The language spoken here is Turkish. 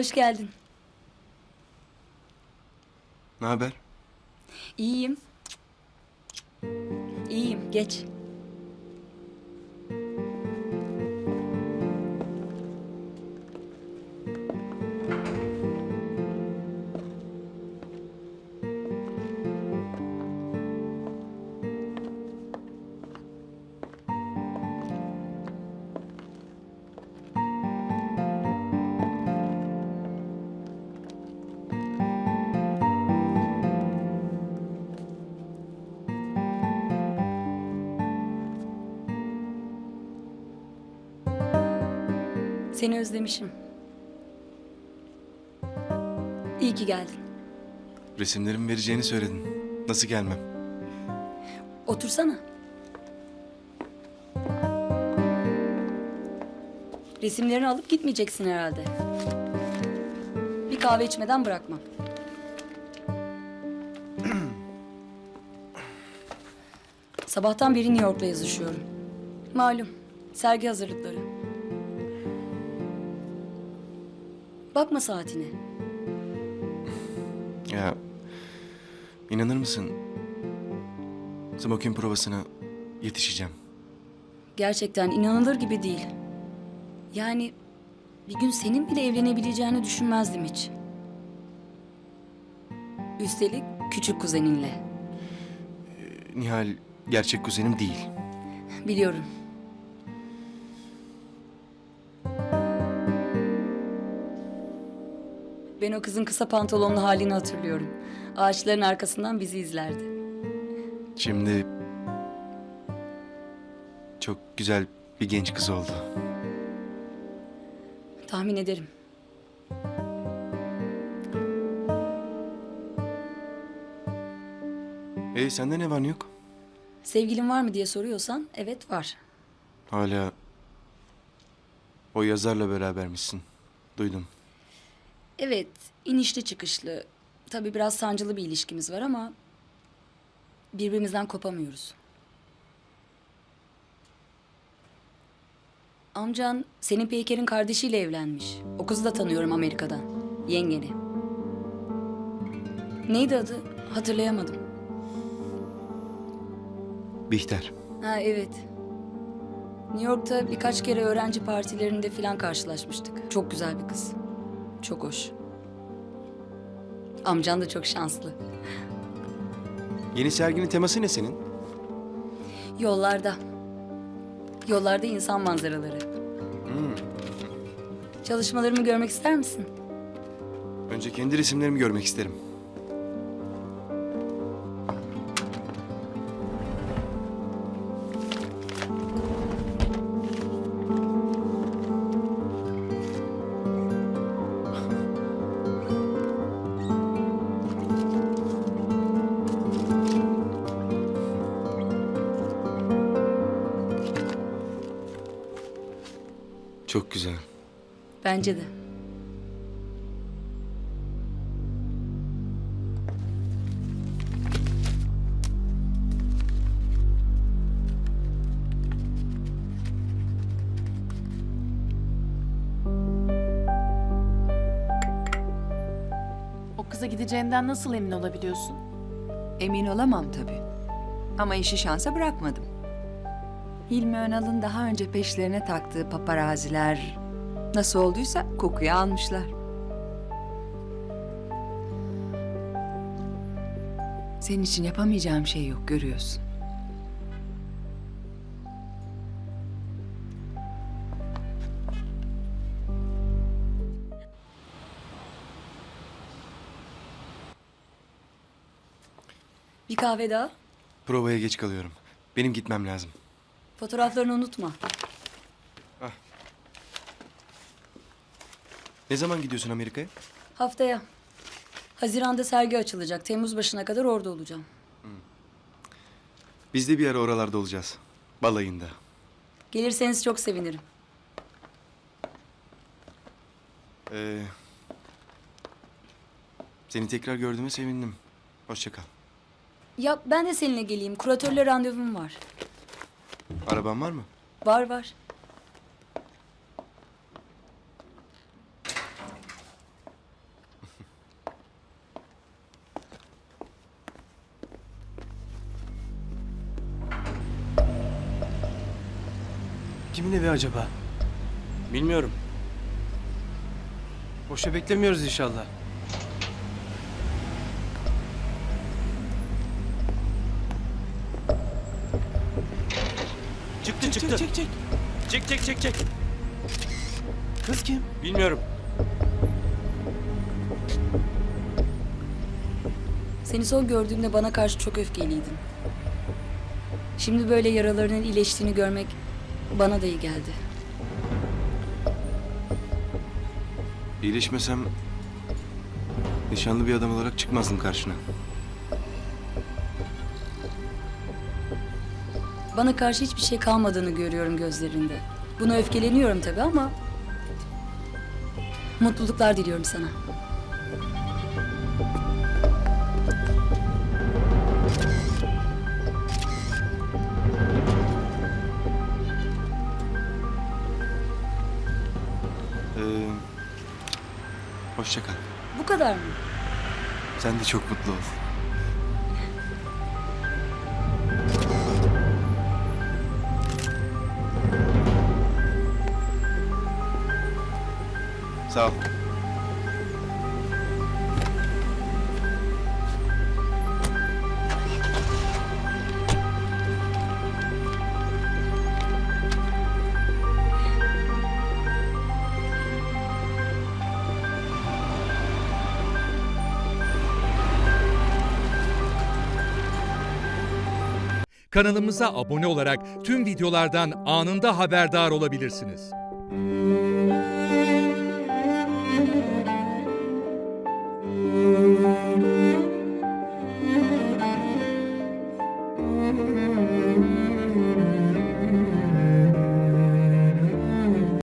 Hoş geldin. Ne haber? İyiyim. İyiyim, geç. Seni özlemişim. İyi ki geldin. Resimlerimi vereceğini söyledin. Nasıl gelmem? Otursana. Resimlerini alıp gitmeyeceksin herhalde. Bir kahve içmeden bırakmam. Sabahtan beri New York'la yazışıyorum. Malum, sergi hazırlıkları. Bakma saatine. Ya inanır mısın? Smokin provasına yetişeceğim. Gerçekten inanılır gibi değil. Yani bir gün senin bile evlenebileceğini düşünmezdim hiç. Üstelik küçük kuzeninle. Nihal gerçek kuzenim değil. Biliyorum. Ben o kızın kısa pantolonlu halini hatırlıyorum. Ağaçların arkasından bizi izlerdi. Şimdi çok güzel bir genç kız oldu. Tahmin ederim. E sende ne var ne yok? Sevgilin var mı diye soruyorsan evet var. Hala o yazarla berabermişsin. Duydum. Evet, inişli çıkışlı. Tabii biraz sancılı bir ilişkimiz var ama birbirimizden kopamıyoruz. Amcan senin Peyker'in kardeşiyle evlenmiş. O kızı da tanıyorum Amerika'dan. Yengeni. Neydi adı? Hatırlayamadım. Bihter. Ha evet. New York'ta birkaç kere öğrenci partilerinde falan karşılaşmıştık. Çok güzel bir kız. Çok hoş. Amcan da çok şanslı. Yeni serginin teması ne senin? Yollarda. Yollarda insan manzaraları. Çalışmalarımı görmek ister misin? Önce kendi resimlerimi görmek isterim. Çok güzel. Bence de. O kıza gideceğinden nasıl emin olabiliyorsun? Emin olamam tabii. Ama işi şansa bırakmadım. Hilmi Önal'ın daha önce peşlerine taktığı paparaziler nasıl olduysa kokuyu almışlar. Senin için yapamayacağım şey yok görüyorsun. Bir kahve daha. Provaya geç kalıyorum. Benim gitmem lazım. Fotoğraflarını unutma. Ne zaman gidiyorsun Amerika'ya? Haftaya. Haziranda sergi açılacak. Temmuz başına kadar orada olacağım. Biz de bir ara oralarda olacağız. Balayında. Gelirseniz çok sevinirim. Ee, seni tekrar gördüğüme sevindim. Hoşça kal. Ya ben de seninle geleyim. Kuratörle randevum var. Araban var mı? Var var. Kimin evi acaba? Bilmiyorum. Boşa beklemiyoruz inşallah. Çıktı Çek çek çek. Çek çek çek çek. Kız kim? Bilmiyorum. Seni son gördüğümde bana karşı çok öfkeliydin. Şimdi böyle yaralarının iyileştiğini görmek bana da iyi geldi. İyileşmesem nişanlı bir adam olarak çıkmazdım karşına. Bana karşı hiçbir şey kalmadığını görüyorum gözlerinde. Buna öfkeleniyorum tabii ama... Mutluluklar diliyorum sana. Ee, hoşça kal. Bu kadar mı? Sen de çok mutlu ol. Sağ ol. Kanalımıza abone olarak tüm videolardan anında haberdar olabilirsiniz.